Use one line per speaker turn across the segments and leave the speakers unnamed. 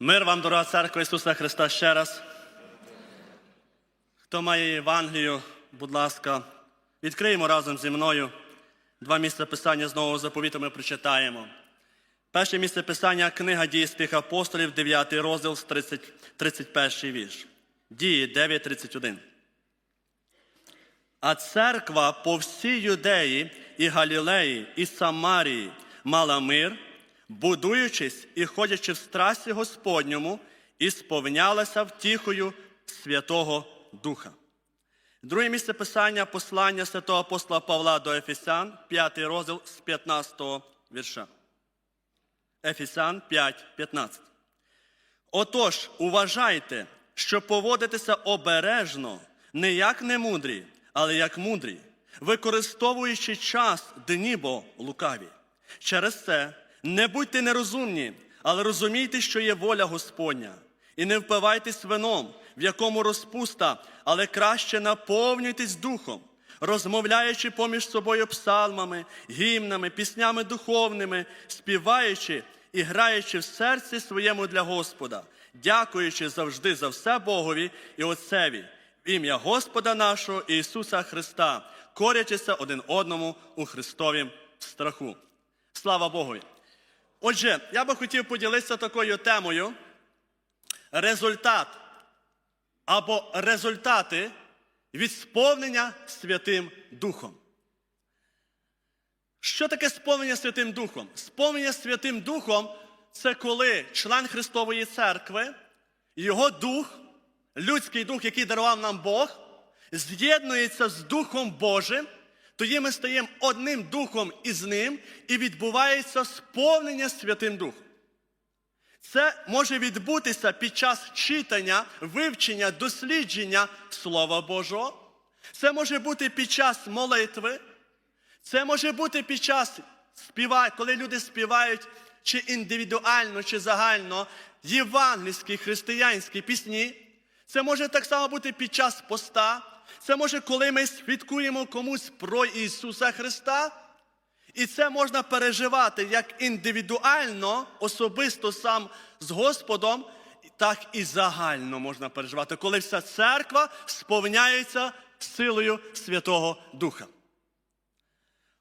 Мир вам, дорога церква Ісуса Христа, ще раз. Хто має Євангелію, будь ласка, відкриємо разом зі мною. Два місця писання з нового заповіту ми прочитаємо. Перше місце писання книга дії святих апостолів, 9 розділ з 30, 31 вірш. Дії 9.31. А церква по всій Юдеї і Галілеї і Самарії мала мир, будуючись і ходячи в страсті Господньому, і сповнялася втіхою Святого Духа. Друге місце писання послання святого апостола Павла до Ефесян, 5 розділ з 15 вірша. Ефесян 5, 15. Отож, уважайте, що поводитеся обережно, не як немудрі, але як мудрі, використовуючи час дні бо лукаві. Через це не будьте нерозумні, але розумійте, що є воля Господня, і не впивайтесь вином, в якому розпуста, але краще наповнюйтесь духом, розмовляючи поміж собою псалмами, гімнами, піснями духовними, співаючи і граючи в серці своєму для Господа, дякуючи завжди за все Богові і Отцеві, в ім'я Господа нашого Ісуса Христа, корячися один одному у Христовім страху. Слава Богу! Отже, я би хотів поділитися такою темою. Результат або результати від сповнення Святим Духом. Що таке сповнення Святим Духом? Сповнення Святим Духом це коли член Христової церкви, його дух, людський дух, який дарував нам Бог, з'єднується з Духом Божим, тоді ми стаємо одним духом із ним і відбувається сповнення Святим Духом. Це може відбутися під час читання, вивчення, дослідження Слова Божого. Це може бути під час молитви. Це може бути під час співа, коли люди співають чи індивідуально, чи загально євангельські християнські пісні. Це може так само бути під час поста. Це може, коли ми свідкуємо комусь про Ісуса Христа. І це можна переживати як індивідуально, особисто сам з Господом, так і загально можна переживати, коли вся церква сповняється силою Святого Духа.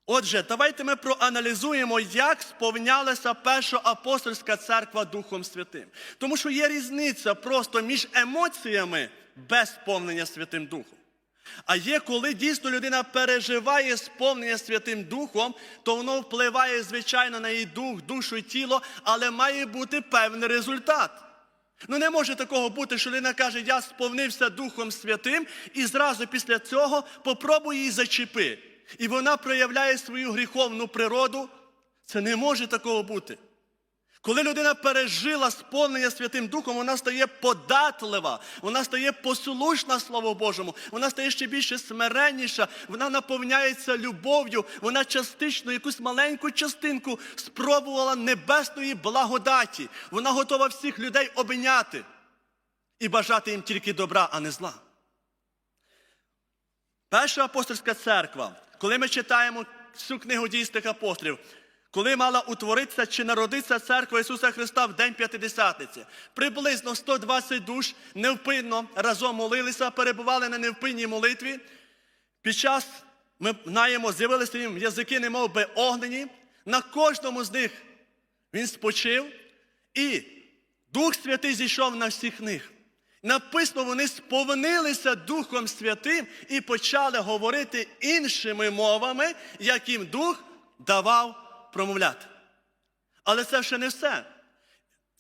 Отже, давайте ми проаналізуємо, як сповнялася перша апостольська церква Духом Святим. Тому що є різниця просто між емоціями без сповнення Святим Духом. А є, коли дійсно людина переживає сповнення Святим Духом, то воно впливає, звичайно, на її дух, душу і тіло, але має бути певний результат. Ну не може такого бути, що людина каже, я сповнився Духом Святим, і зразу після цього попробуй її зачепи. І вона проявляє свою гріховну природу. Це не може такого бути. Коли людина пережила сповнення Святим Духом, вона стає податлива, вона стає послушна Слову Божому, вона стає ще більше смиренніша, вона наповняється любов'ю, вона частично якусь маленьку частинку спробувала небесної благодаті. Вона готова всіх людей обійняти і бажати їм тільки добра, а не зла. Перша апостольська церква, коли ми читаємо всю книгу дійсних апостолів, коли мала утворитися чи народитися церква Ісуса Христа в День П'ятидесятниці. Приблизно 120 душ невпинно разом молилися, перебували на невпинній молитві. Під час ми знаємо, з'явилися їм язики, немов би огнені. На кожному з них він спочив, і Дух Святий зійшов на всіх них. Написано, вони сповнилися Духом Святим і почали говорити іншими мовами, яким Дух давав промовляти. Але це ще не все.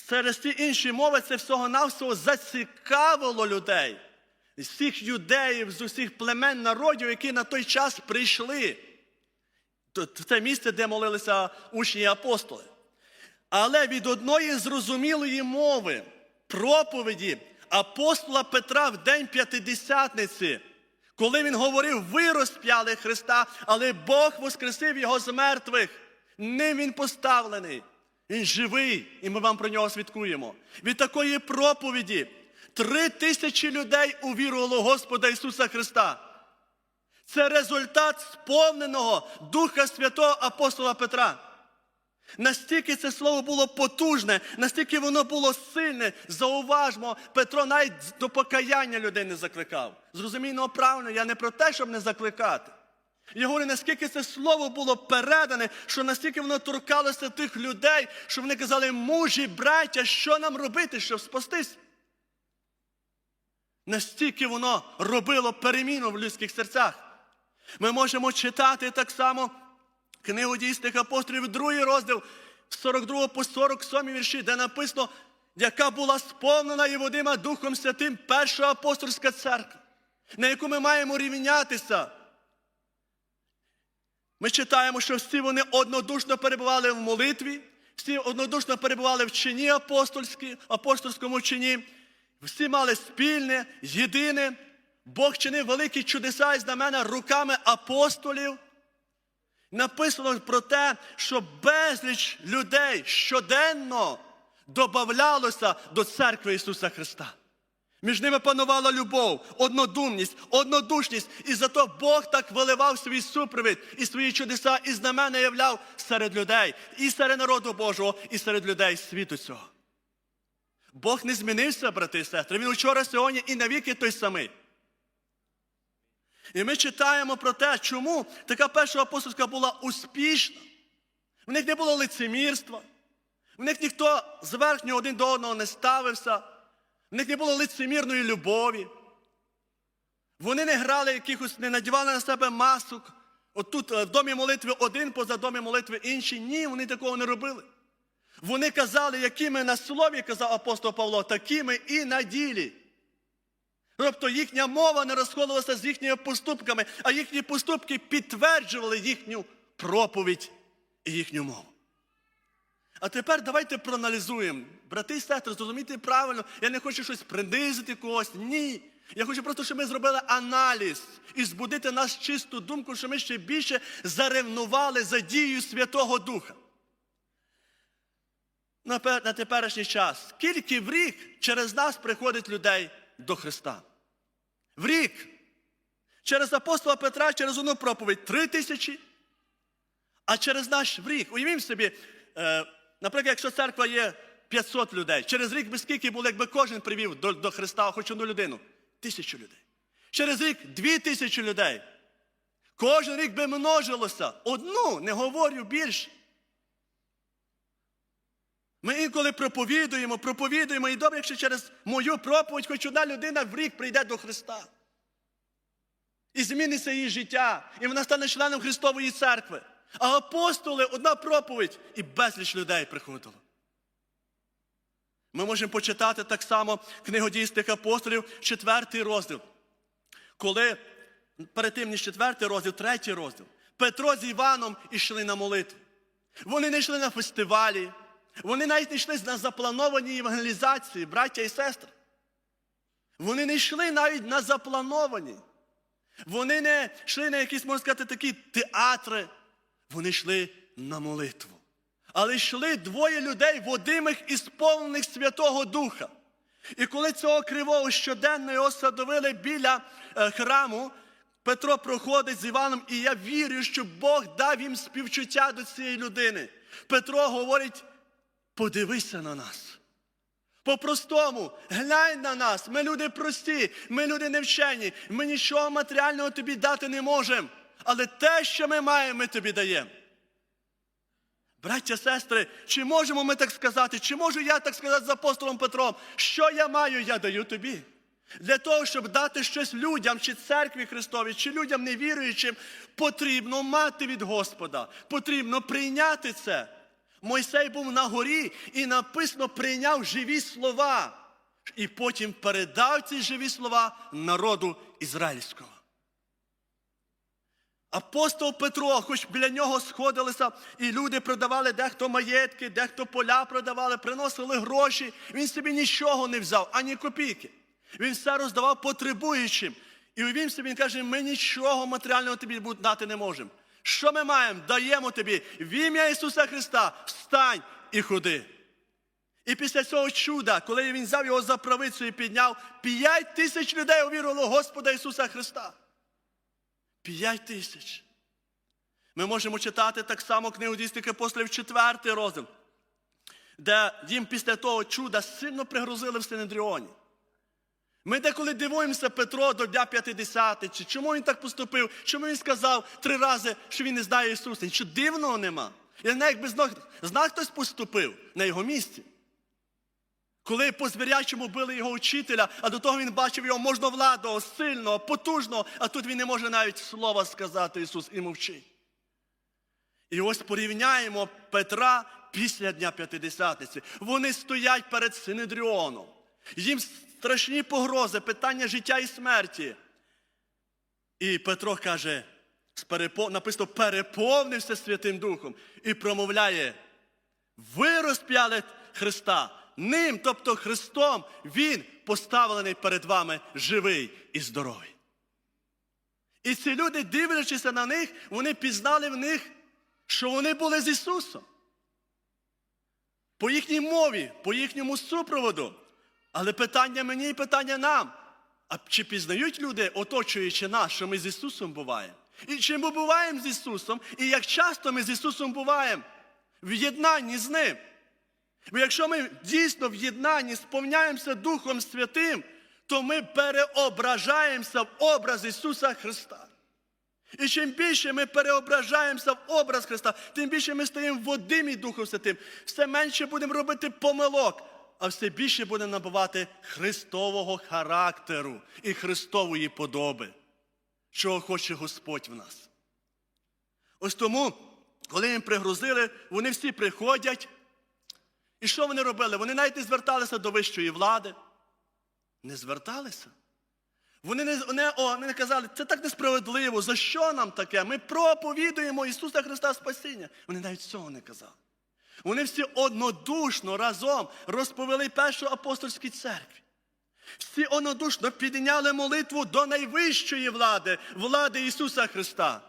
Через ці інші мови це всього-навсього зацікавило людей, з всіх юдеїв, з усіх племен народів, які на той час прийшли в це місце, де молилися учні і апостоли. Але від одної зрозумілої мови, проповіді апостола Петра в день п'ятидесятниці, коли він говорив, ви розп'яли Христа, але Бог воскресив Його з мертвих. Ним він поставлений. Він живий, і ми вам про нього свідкуємо. Від такої проповіді три тисячі людей увірувало Господа Ісуса Христа. Це результат сповненого Духа Святого апостола Петра. Настільки це слово було потужне, настільки воно було сильне, зауважмо, Петро навіть до покаяння людей не закликав. Зрозумійно правильно, я не про те, щоб не закликати. Я говорю, наскільки це слово було передане, що настільки воно торкалося тих людей, що вони казали, мужі, браття, що нам робити, щоб спастись? Настільки воно робило переміну в людських серцях. Ми можемо читати так само книгу дійсних апостолів, другий розділ, з 42 по 47 вірші, де написано, яка була сповнена і водима Духом Святим перша апостольська церква, на яку ми маємо рівнятися. Ми читаємо, що всі вони однодушно перебували в молитві, всі однодушно перебували в чині апостольській, апостольському чині, всі мали спільне, єдине. Бог чинив великі чудеса і знамена руками апостолів. Написано про те, що безліч людей щоденно додавалося до церкви Ісуса Христа. Між ними панувала любов, однодумність, однодушність, і зато Бог так виливав свій супровід і свої чудеса і знамена являв серед людей, і серед народу Божого, і серед людей світу цього. Бог не змінився, брати і сестри. Він вчора, сьогодні і навіки той самий. І ми читаємо про те, чому така перша апостольська була успішна. В них не було лицемірства, в них ніхто зверхньо один до одного не ставився, в них не було лицемірної любові. Вони не грали якихось, не надівали на себе масок. От тут е, в домі молитви один, поза домі молитви інший. Ні, вони такого не робили. Вони казали, якими на слові казав апостол Павло, такими і на ділі. Тобто їхня мова не розходилася з їхніми поступками, а їхні поступки підтверджували їхню проповідь і їхню мову. А тепер давайте проаналізуємо. Брати і сестри, зрозумійте правильно, я не хочу щось принизити когось. Ні. Я хочу просто, щоб ми зробили аналіз і збудити нас чисту думку, що ми ще більше заревнували за дією Святого Духа. На теперішній час. Скільки в рік через нас приходить людей до Христа? В рік. Через апостола Петра, через одну проповідь три тисячі. А через наш в рік. Уявімо собі, е, наприклад, якщо церква є 500 людей, через рік би скільки було, якби кожен привів до, до Христа хоч одну людину? Тисячу людей. Через рік дві тисячі людей. Кожен рік би множилося. Одну, не говорю більше. Ми інколи проповідуємо, проповідуємо, і добре, якщо через мою проповідь хоч одна людина в рік прийде до Христа. І зміниться її життя, і вона стане членом Христової церкви. А апостоли одна проповідь, і безліч людей приходило. Ми можемо почитати так само книгу дійсних апостолів, четвертий розділ. Коли перед тим, ніж четвертий розділ, третій розділ, Петро з Іваном йшли на молитву. Вони не йшли на фестивалі, вони навіть не йшли на заплановані евангелізації, браття і сестри. Вони не йшли навіть на заплановані. Вони не йшли на якісь, можна сказати, такі театри. Вони йшли на молитву. Але йшли двоє людей, водимих і сповнених Святого Духа. І коли цього кривого щоденно його садовили біля е, храму, Петро проходить з Іваном, і я вірю, що Бог дав їм співчуття до цієї людини. Петро говорить: подивися на нас. По-простому, глянь на нас. Ми люди прості, ми люди невчені, ми нічого матеріального тобі дати не можемо. Але те, що ми маємо, ми тобі даємо. Браття, сестри, чи можемо ми так сказати, чи можу я так сказати з апостолом Петром, що я маю, я даю тобі. Для того, щоб дати щось людям, чи церкві Христовій, чи людям невіруючим, потрібно мати від Господа, потрібно прийняти це. Мойсей був на горі і написано прийняв живі слова, і потім передав ці живі слова народу ізраїльського. Апостол Петро, хоч біля нього сходилися, і люди продавали дехто маєтки, дехто поля продавали, приносили гроші. Він собі нічого не взяв, ані копійки. Він все роздавав потребуючим. І уявім собі, він каже, ми нічого матеріального тобі дати не можемо. Що ми маємо? Даємо тобі в ім'я Ісуса Христа, встань і ходи. І після цього чуда, коли він взяв його за правицю і підняв, п'ять тисяч людей увірувало Господа Ісуса Христа. П'ять тисяч. Ми можемо читати так само книгу дійсних апостолів, четвертий розділ, де їм після того чуда сильно пригрозили в Синедріоні. Ми деколи дивуємося Петро до Дня П'ятидесятичі. чому він так поступив, чому він сказав три рази, що він не знає Ісуса. Нічого дивного нема. Я не якби знав хтось поступив на його місці. Коли по звірячому били його учителя, а до того він бачив його можновладного, сильного, потужного, а тут він не може навіть слова сказати Ісус і мовчить. І ось порівняємо Петра після Дня П'ятидесятниці. Вони стоять перед Синедріоном. Їм страшні погрози, питання життя і смерті. І Петро каже, написано, переповнився Святим Духом і промовляє: ви розп'яли Христа. Ним, тобто Христом, Він поставлений перед вами живий і здоровий. І ці люди, дивлячися на них, вони пізнали в них, що вони були з Ісусом. По їхній мові, по їхньому супроводу. Але питання мені і питання нам. А чи пізнають люди, оточуючи нас, що ми з Ісусом буваємо? І чи ми буваємо з Ісусом, і як часто ми з Ісусом буваємо в єднанні з Ним? Бо якщо ми дійсно в єднанні сповняємося Духом Святим, то ми переображаємося в образ Ісуса Христа. І чим більше ми переображаємося в образ Христа, тим більше ми стаємо водимі Духом Святим. Все менше будемо робити помилок, а все більше будемо набувати Христового характеру і Христової подоби, чого хоче Господь в нас. Ось тому, коли їм пригрозили, вони всі приходять. І що вони робили? Вони навіть не зверталися до вищої влади. Не зверталися. Вони не, не, о, вони не казали, це так несправедливо, за що нам таке? Ми проповідуємо Ісуса Христа Спасіння. Вони навіть цього не казали. Вони всі однодушно разом розповіли першу апостольській церкві. Всі однодушно підняли молитву до найвищої влади, влади Ісуса Христа.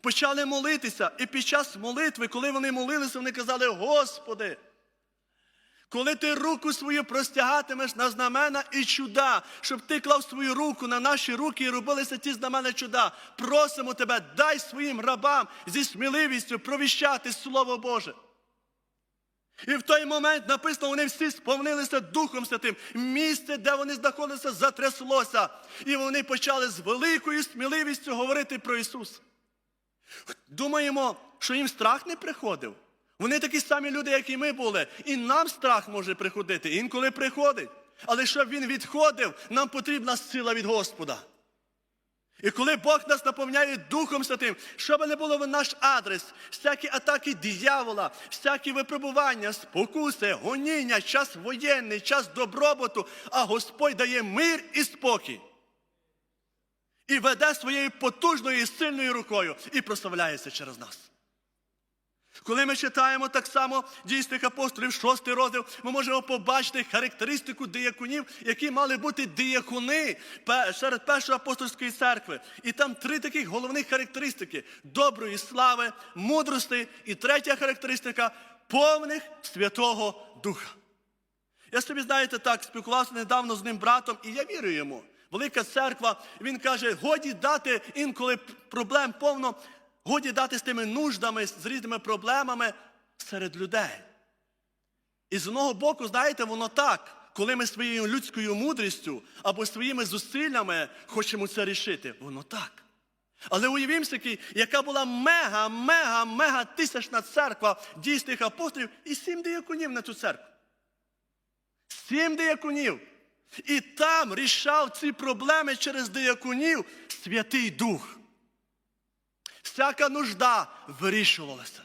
Почали молитися, і під час молитви, коли вони молилися, вони казали: Господи, коли ти руку свою простягатимеш на знамена і чуда, щоб ти клав свою руку на наші руки і робилися ті знамена чуда, просимо тебе, дай своїм рабам зі сміливістю провіщати Слово Боже. І в той момент написано, вони всі сповнилися Духом Святим. Місце, де вони знаходилися, затряслося. І вони почали з великою сміливістю говорити про Ісуса. Думаємо, що їм страх не приходив. Вони такі самі люди, як і ми були. І нам страх може приходити, інколи приходить. Але щоб він відходив, нам потрібна сила від Господа. І коли Бог нас наповняє Духом Святим, щоб не було в наш адрес, всякі атаки диявола, всякі випробування, спокуси, гоніння, час воєнний, час добробуту, а Господь дає мир і спокій. І веде своєю потужною і сильною рукою і прославляється через нас. Коли ми читаємо так само дійсних апостолів, шостий розділ, ми можемо побачити характеристику дияконів, які мали бути диякони серед першої апостольської церкви. І там три таких головних характеристики: доброї слави, мудрості і третя характеристика повних Святого Духа. Я собі, знаєте, так спілкувався недавно з ним братом, і я вірю йому. Велика церква, він каже, годі дати інколи проблем повно, годі дати з тими нуждами, з різними проблемами серед людей. І з одного боку, знаєте, воно так, коли ми своєю людською мудрістю або своїми зусиллями хочемо це рішити, воно так. Але уявімо яка була мега, мега, мега тисячна церква дійсних апостолів і сім дияконів на цю церкву. Сім дияконів. І там рішав ці проблеми через дияконів Святий Дух. Всяка нужда вирішувалася.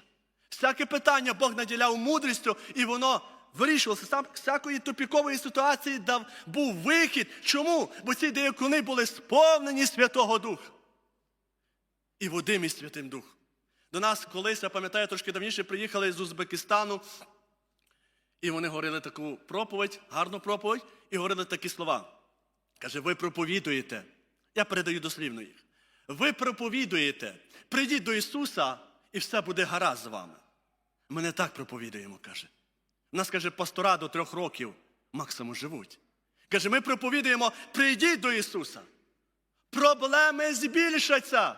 Всяке питання Бог наділяв мудрістю, і воно вирішувалося. Сам всякої тупікової ситуації дав, був вихід. Чому? Бо ці диякони були сповнені Святого Духа. І Водимі Святим Дух. До нас колись, я пам'ятаю, трошки давніше приїхали з Узбекистану, і вони говорили таку проповідь, гарну проповідь, і говорили такі слова. Каже, ви проповідуєте. Я передаю дослівно їх. Ви проповідуєте, прийдіть до Ісуса, і все буде гаразд з вами. Ми не так проповідуємо, каже. У нас, каже, пастора до трьох років максимум живуть. Каже, ми проповідуємо, прийдіть до Ісуса. Проблеми збільшаться.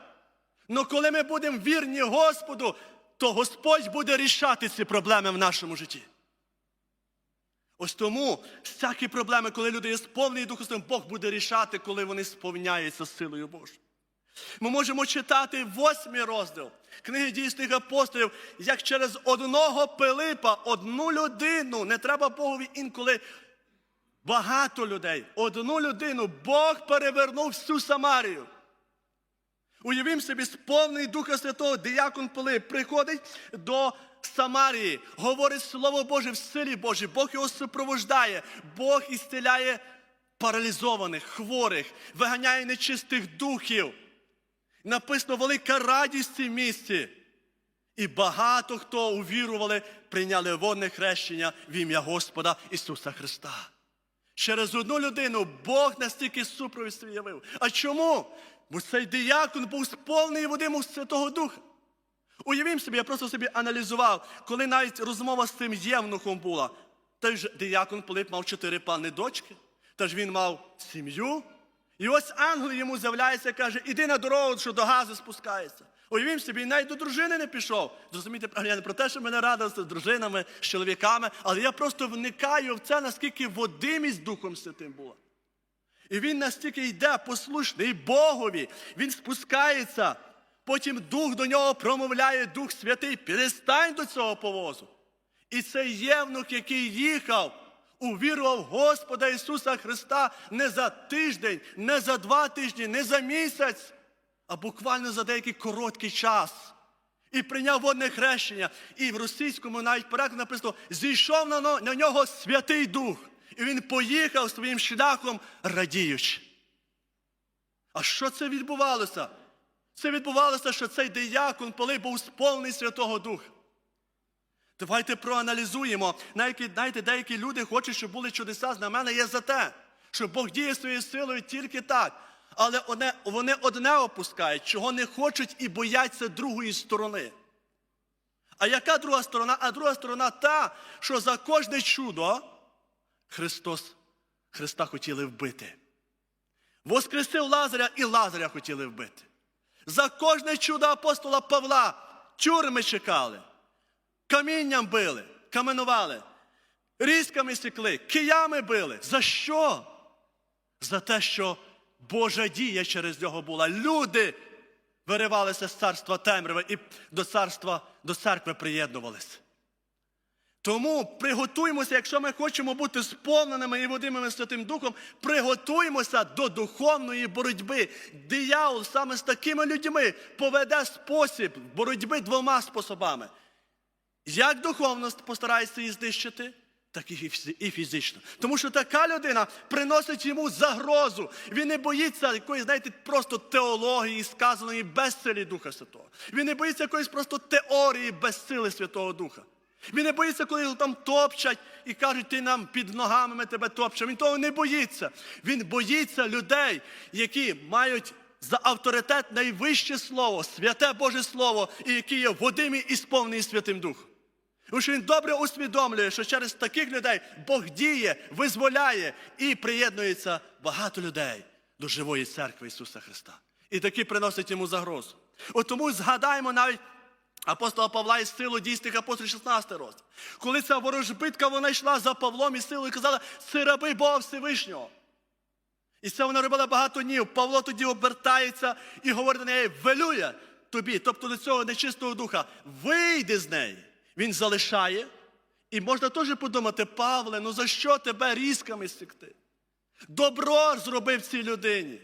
Но коли ми будемо вірні Господу, то Господь буде рішати ці проблеми в нашому житті. Ось тому всякі проблеми, коли люди є сповнені Духом Бог буде рішати, коли вони сповняються силою Божою. Ми можемо читати восьмий розділ книги дійсних апостолів, як через одного Пилипа, одну людину, не треба Богові інколи багато людей, одну людину Бог перевернув всю Самарію. Уявім собі, сповнений Духа Святого, диякон Пилип приходить до Самарії, говорить Слово Боже в силі Божій, Бог його супровождає, Бог ісцеляє паралізованих, хворих, виганяє нечистих духів. Написано велика радість в цій місці. І багато хто увірували, прийняли водне хрещення в ім'я Господа Ісуса Христа. Через одну людину Бог настільки супровід свій явив. А чому? Бо цей диякон був сповнений води Святого Духа. Уявім собі, я просто собі аналізував, коли навіть розмова з цим євнухом була. Той ж диякон Пилип мав чотири пани дочки, тож він мав сім'ю. І ось ангел йому з'являється і каже, іди на дорогу, що до газу спускається. Уявім собі, навіть до дружини не пішов. Зрозумієте, я не про те, що мене радилися з дружинами, з чоловіками, але я просто вникаю в це, наскільки водимість Духом Святим була. І він настільки йде послушний Богові, він спускається. Потім Дух до нього промовляє, Дух Святий, перестань до цього повозу. І цей євнух, який їхав, увірував Господа Ісуса Христа не за тиждень, не за два тижні, не за місяць, а буквально за деякий короткий час. І прийняв водне хрещення. І в російському навіть перекладі написано, зійшов на, нього Святий Дух. І він поїхав своїм шляхом радіючи. А що це відбувалося? Це відбувалося, що цей диякон Пилип був сповнений Святого Духа. Давайте проаналізуємо. Навіть, знаєте, деякі люди хочуть, щоб були чудеса знамена є за те, що Бог діє своєю силою тільки так. Але вони, одне опускають, чого не хочуть і бояться другої сторони. А яка друга сторона? А друга сторона та, що за кожне чудо Христос, Христа хотіли вбити. Воскресив Лазаря і Лазаря хотіли вбити. За кожне чудо апостола Павла тюрми чекали, камінням били, каменували, різками сікли, киями били. За що? За те, що Божа дія через нього була. Люди виривалися з царства темряви і до царства, до церкви приєднувалися. Тому приготуймося, якщо ми хочемо бути сповненими і водимими Святим Духом, приготуймося до духовної боротьби. Диявол саме з такими людьми поведе спосіб боротьби двома способами. Як духовно постарається її знищити, так і фі- і фізично. Тому що така людина приносить йому загрозу. Він не боїться якоїсь, знаєте, просто теології, сказаної без сили Духа Святого. Він не боїться якоїсь просто теорії без сили Святого Духа. Він не боїться, коли його там топчать і кажуть, ти нам під ногами ми тебе топчемо. Він того не боїться. Він боїться людей, які мають за авторитет найвище слово, святе Боже Слово, і які є водимі і сповнені Святим Духом. Тому що він добре усвідомлює, що через таких людей Бог діє, визволяє і приєднується багато людей до живої церкви Ісуса Христа. І такі приносять йому загрозу. От тому згадаємо навіть апостола Павла із силу дійсних апостолів 16 розділ. Коли ця ворожбитка вона йшла за Павлом і силою і казала, це раби Бога Всевишнього. І це вона робила багато днів. Павло тоді обертається і говорить до неї, велює тобі, тобто до цього нечистого духа, вийди з неї. Він залишає. І можна теж подумати, Павле, ну за що тебе різками сікти? Добро зробив цій людині.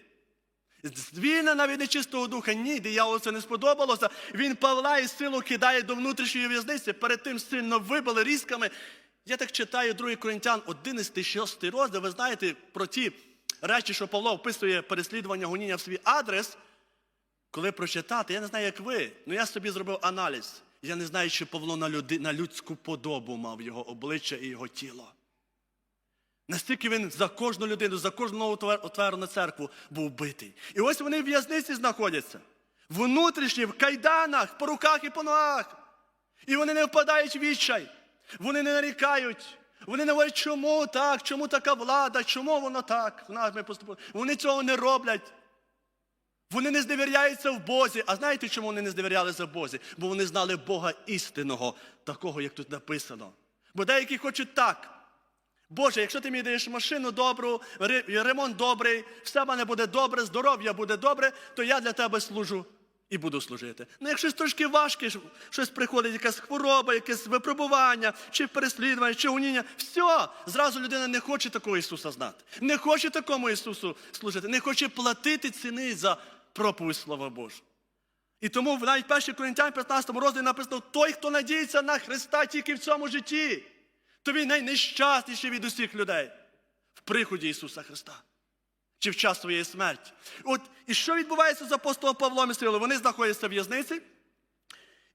Звільнена від нечистого духа. Ні, дияволу це не сподобалося. Він Павла і силу кидає до внутрішньої в'язниці, перед тим сильно вибили різками. Я так читаю 2 Коринтян 11, 6 розділ. Ви знаєте про ті речі, що Павло описує переслідування гоніння в свій адрес. Коли прочитати, я не знаю, як ви, але я собі зробив аналіз. Я не знаю, чи Павло на, люди, на людську подобу мав його обличчя і його тіло. Настільки він за кожну людину, за кожну нову твер- утворену церкву був битий. І ось вони в в'язниці знаходяться. Внутрішні, в кайданах, по руках і по ногах. І вони не впадають в відчай. Вони не нарікають. Вони не говорять, чому так, чому така влада, чому воно так. ми поступили. Вони цього не роблять. Вони не зневіряються в Бозі. А знаєте, чому вони не зневірялися в Бозі? Бо вони знали Бога істинного, такого, як тут написано. Бо деякі хочуть так. Боже, якщо ти мені даєш машину добру, ремонт добрий, все в мене буде добре, здоров'я буде добре, то я для тебе служу і буду служити. Ну, якщо трошки важке, щось приходить, якась хвороба, якесь випробування, чи переслідування, чи гоніння, все, зразу людина не хоче такого Ісуса знати, не хоче такому Ісусу служити, не хоче платити ціни за проповідь Слова Божого. І тому навіть 1 Коринтян 15 розділі написано: той, хто надіється на Христа тільки в цьому житті, то він найнещасніший від усіх людей в приході Ісуса Христа. Чи в час своєї смерті. От і що відбувається з апостолом Павлом і Силою? Вони знаходяться в в'язниці,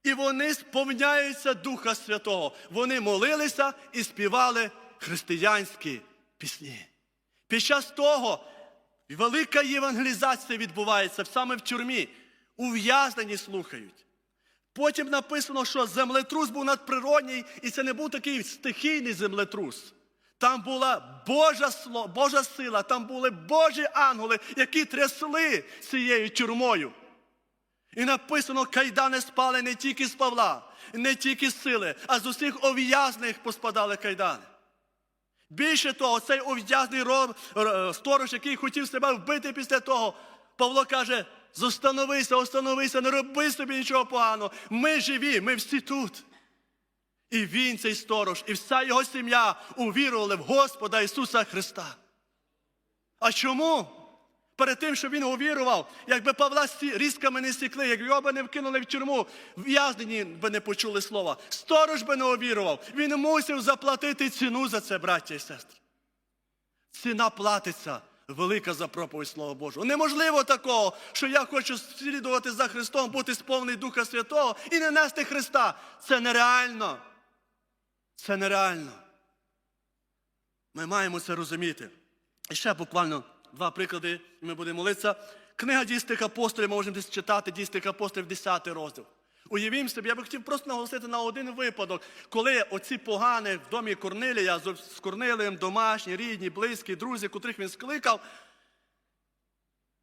і вони сповняються Духа Святого. Вони молилися і співали християнські пісні. Під час того велика євангелізація відбувається саме в тюрмі. Ув'язнені слухають. Потім написано, що землетрус був надприродній, і це не був такий стихійний землетрус. Там була Божа, Божа сила, там були Божі ангели, які трясли цією тюрмою. І написано, кайдани спали не тільки з Павла, не тільки з сили, а з усіх ув'язних поспадали кайдани. Більше того, цей ув'язний роб- сторож, який хотів себе вбити після того, Павло каже: зостановися, остановися, не роби собі нічого поганого. Ми живі, ми всі тут. І він, цей сторож, і вся його сім'я увірували в Господа Ісуса Христа. А чому? Перед тим, що він увірував, якби Павла різками не сікли, як його би не вкинули в тюрму, в'язнені би не почули слова. Сторож би не увірував. Він мусив заплатити ціну за це, браття і сестри. Ціна платиться велика за проповідь Слова Божого. Неможливо такого, що я хочу слідувати за Христом, бути сповнений Духа Святого і не нести Христа. Це нереально. Це нереально. Ми маємо це розуміти. І ще буквально два приклади, і ми будемо молитися. Книга дійсних апостолів, можемо десь читати дійсних апостолів, 10 розділ. Уявімо собі, я би хотів просто наголосити на один випадок, коли оці погані в домі Корнилія з Корнилієм, домашні, рідні, близькі, друзі, котрих він скликав,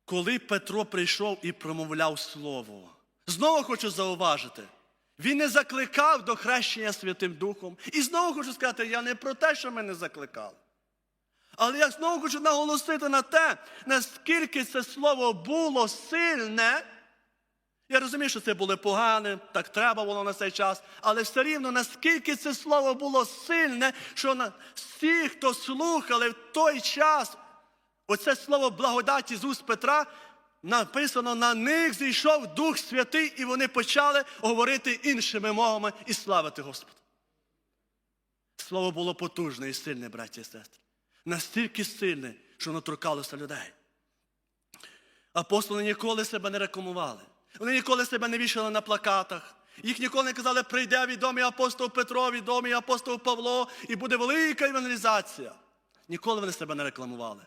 коли Петро прийшов і промовляв слово. Знову хочу зауважити, він не закликав до хрещення Святим Духом. І знову хочу сказати, я не про те, що ми не закликали. Але я знову хочу наголосити на те, наскільки це слово було сильне. Я розумію, що це було погане, так треба було на цей час, але все рівно, наскільки це слово було сильне, що на всі, хто слухали в той час, оце слово благодаті з уст Петра, написано, на них зійшов Дух Святий, і вони почали говорити іншими мовами і славити Господа. Слово було потужне і сильне, браті і сестри. Настільки сильне, що воно торкалося людей. Апостоли ніколи себе не рекламували. Вони ніколи себе не вішали на плакатах. Їх ніколи не казали, прийде відомий апостол Петро, відомий апостол Павло, і буде велика евангелізація. Ніколи вони себе не рекламували.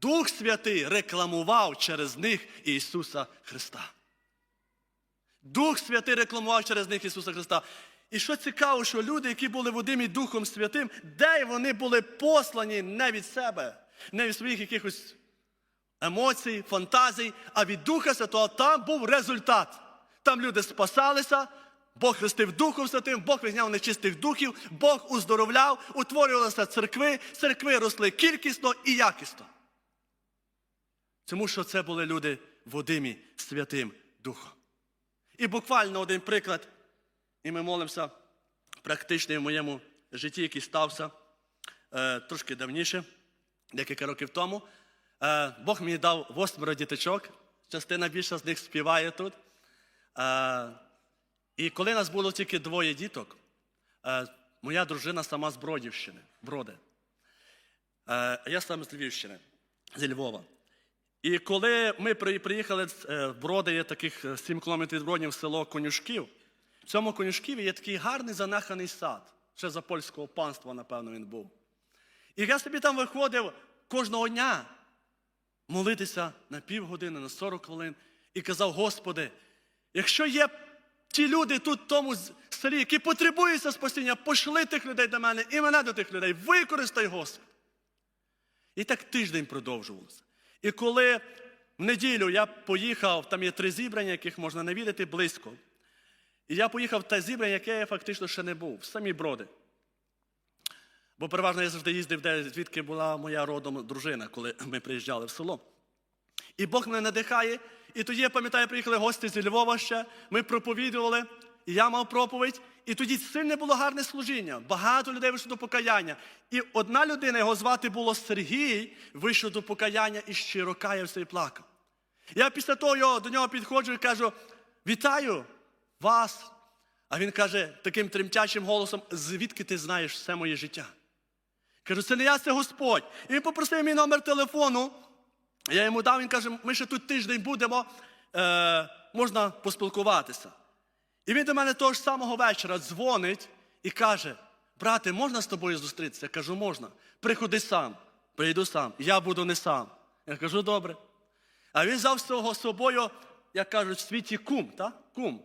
Дух Святий рекламував через них Ісуса Христа. Дух Святий рекламував через них Ісуса Христа. І що цікаво, що люди, які були водимі Духом Святим, де вони були послані не від себе, не від своїх якихось емоцій, фантазій, а від Духа Святого там був результат. Там люди спасалися, Бог хрестив Духом Святим, Бог вигняв нечистих духів, Бог уздоровляв, утворювалися церкви, церкви росли кількісно і якісно. Тому що це були люди водимі Святим Духом. І буквально один приклад, і ми молимося практичний в моєму житті, який стався е, трошки давніше, декілька років тому. Е, Бог мені дав восьмеро діточок, частина більша з них співає тут. Е, і коли нас було тільки двоє діток, е, моя дружина сама з Бродівщини, Броди. Е, я сам з Львівщини, зі Львова. І коли ми приїхали е, в Броди, є таких е, 7 кілометрів від Бродів, село Конюшків, в цьому Конюшківі є такий гарний занаханий сад. Ще за польського панства, напевно, він був. І я собі там виходив кожного дня молитися на півгодини, на 40 хвилин, і казав: Господи, якщо є ті люди тут, в тому селі, які потребуються спасіння, пошли тих людей до мене і мене до тих людей. Використай, Господи. І так тиждень продовжувалося. І коли в неділю я поїхав, там є три зібрання, яких можна навідати близько. І я поїхав в те зібрання, яке я фактично ще не був, в самі броди. Бо переважно я завжди їздив, де звідки була моя родом дружина, коли ми приїжджали в село. І Бог мене надихає. І тоді, я пам'ятаю, приїхали гості зі Львова ще, ми проповідували, і я мав проповідь. І тоді сильне було гарне служіння. Багато людей вийшло до покаяння. І одна людина, його звати було Сергій, вийшов до покаяння і щиро каявся і плакав. Я після того його- до нього підходжу і кажу: вітаю вас. А він каже таким тремтячим голосом: звідки ти знаєш все моє життя? Кажу, це не я, це Господь. І він попросив мій номер телефону. Я йому дав, він каже, ми ще тут тиждень будемо, е, можна поспілкуватися. І він до мене того ж самого вечора дзвонить і каже: брате, можна з тобою зустрітися? Я кажу, можна. Приходи сам, прийду сам, я буду не сам. Я кажу, добре. А він взяв з собою, як кажуть, в світі кум, так? Кум.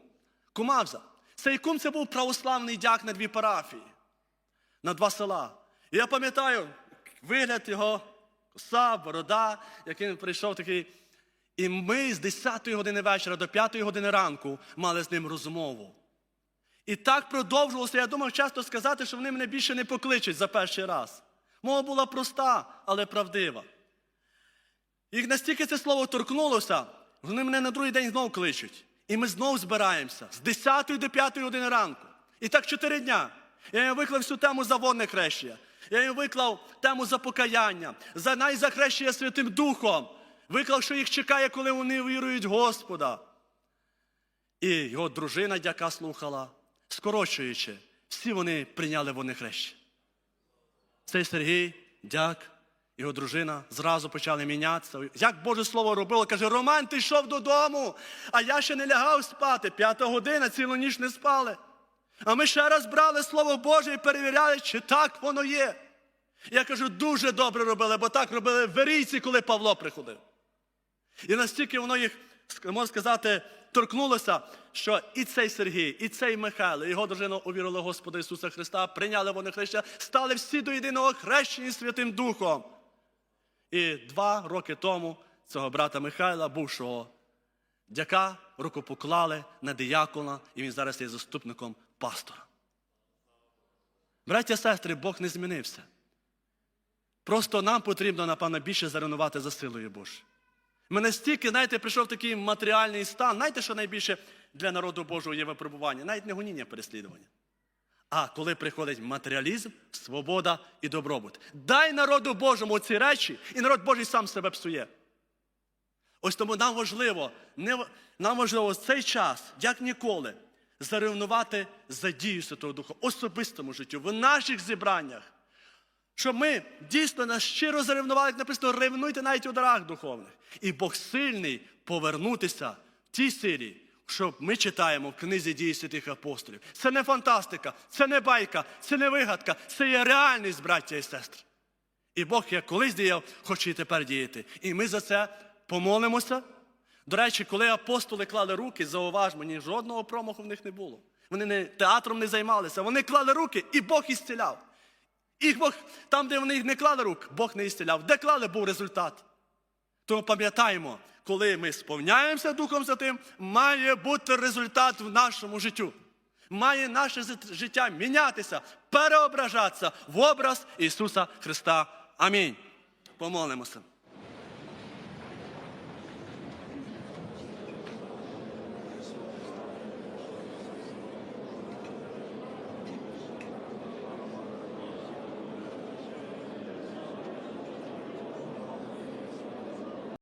Кума взяв. Цей кум це був православний дяк на дві парафії, на два села. І я пам'ятаю вигляд його, коса, борода, як він прийшов такий. І ми з 10 години вечора до 5 години ранку мали з ним розмову. І так продовжувалося. Я думав часто сказати, що вони мене більше не покличуть за перший раз. Мова була проста, але правдива. Їх настільки це слово торкнулося, вони мене на другий день знову кличуть. І ми знову збираємося з 10 до 5 години ранку. І так чотири дня. Я їм виклав всю тему за водне хрещення. Я їм виклав тему за покаяння, за найзахрещення Святим Духом. Виклав, що їх чекає, коли вони вірують Господа. І його дружина дяка слухала, скорочуючи, всі вони прийняли водне хрещення. Цей Сергій, дяк, його дружина зразу почали мінятися. Як Боже Слово робило, каже, Роман, ти йшов додому, а я ще не лягав спати. П'ята година, цілу ніч не спали. А ми ще раз брали Слово Боже і перевіряли, чи так воно є. Я кажу, дуже добре робили, бо так робили верійці, коли Павло приходив. І настільки воно їх, можна сказати, торкнулося, що і цей Сергій, і цей Михайло, його дружина увірили Господа Ісуса Христа, прийняли вони хрещення, стали всі до єдиного хрещені Святим Духом. І два роки тому цього брата Михайла, бувшого дяка, руку поклали на диякона, і він зараз є заступником пастора. Браття сестри, Бог не змінився. Просто нам потрібно, напевно, більше заренувати за силою Божою. Ми настільки, знаєте, прийшов такий матеріальний стан. Знаєте, що найбільше для народу Божого є випробування? Навіть не гоніння переслідування. А коли приходить матеріалізм, свобода і добробут. Дай народу Божому ці речі, і народ Божий сам себе псує. Ось тому нам важливо, не, нам важливо в цей час, як ніколи, заревнувати за дію Святого Духа особистому життю, в наших зібраннях. Щоб ми дійсно нас щиро заревнували, як написано, ревнуйте навіть у дарах духовних. І Бог сильний повернутися в тій силі, що ми читаємо в книзі дії святих апостолів. Це не фантастика, це не байка, це не вигадка, це є реальність, браття і сестри. І Бог як колись діяв, хоче і тепер діяти. І ми за це помолимося. До речі, коли апостоли клали руки, зауважмо, ні жодного промаху в них не було. Вони не, театром не займалися, вони клали руки, і Бог ісціляв. І Бог, там, де вони не клали рук, Бог не ісціляв. Де клали, був результат. Тому пам'ятаємо, коли ми сповняємося Духом Святим, має бути результат в нашому життю. Має наше життя мінятися, переображатися в образ Ісуса Христа. Амінь. Помолимося.